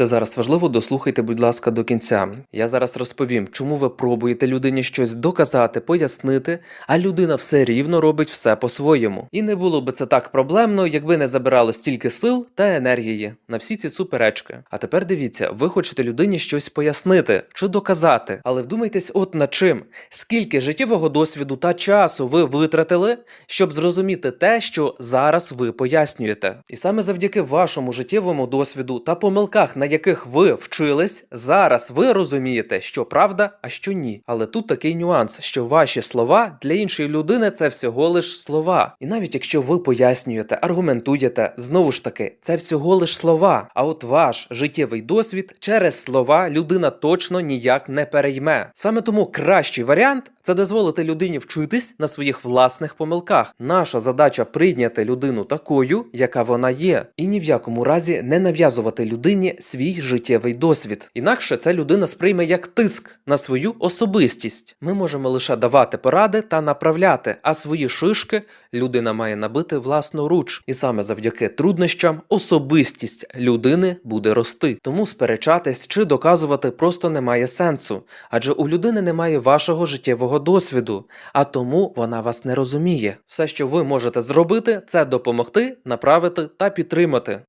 Це зараз важливо, дослухайте, будь ласка, до кінця. Я зараз розповім, чому ви пробуєте людині щось доказати, пояснити, а людина все рівно робить все по-своєму. І не було би це так проблемно, якби не забирало стільки сил та енергії на всі ці суперечки. А тепер дивіться, ви хочете людині щось пояснити чи доказати, але вдумайтесь, от над чим, скільки життєвого досвіду та часу ви витратили, щоб зрозуміти те, що зараз ви пояснюєте. І саме завдяки вашому життєвому досвіду та помилках, на яких ви вчились, зараз ви розумієте, що правда, а що ні. Але тут такий нюанс, що ваші слова для іншої людини це всього лиш слова. І навіть якщо ви пояснюєте, аргументуєте, знову ж таки, це всього лиш слова. А от ваш життєвий досвід через слова людина точно ніяк не перейме. Саме тому кращий варіант це дозволити людині вчитись на своїх власних помилках. Наша задача прийняти людину такою, яка вона є, і ні в якому разі не нав'язувати людині свій життєвий досвід. Інакше ця людина сприйме як тиск на свою особистість. Ми можемо лише давати поради та направляти, а свої шишки людина має набити власноруч. І саме завдяки труднощам особистість людини буде рости. Тому сперечатись чи доказувати просто немає сенсу, адже у людини немає вашого життєвого досвіду, а тому вона вас не розуміє. Все, що ви можете зробити, це допомогти, направити та підтримати.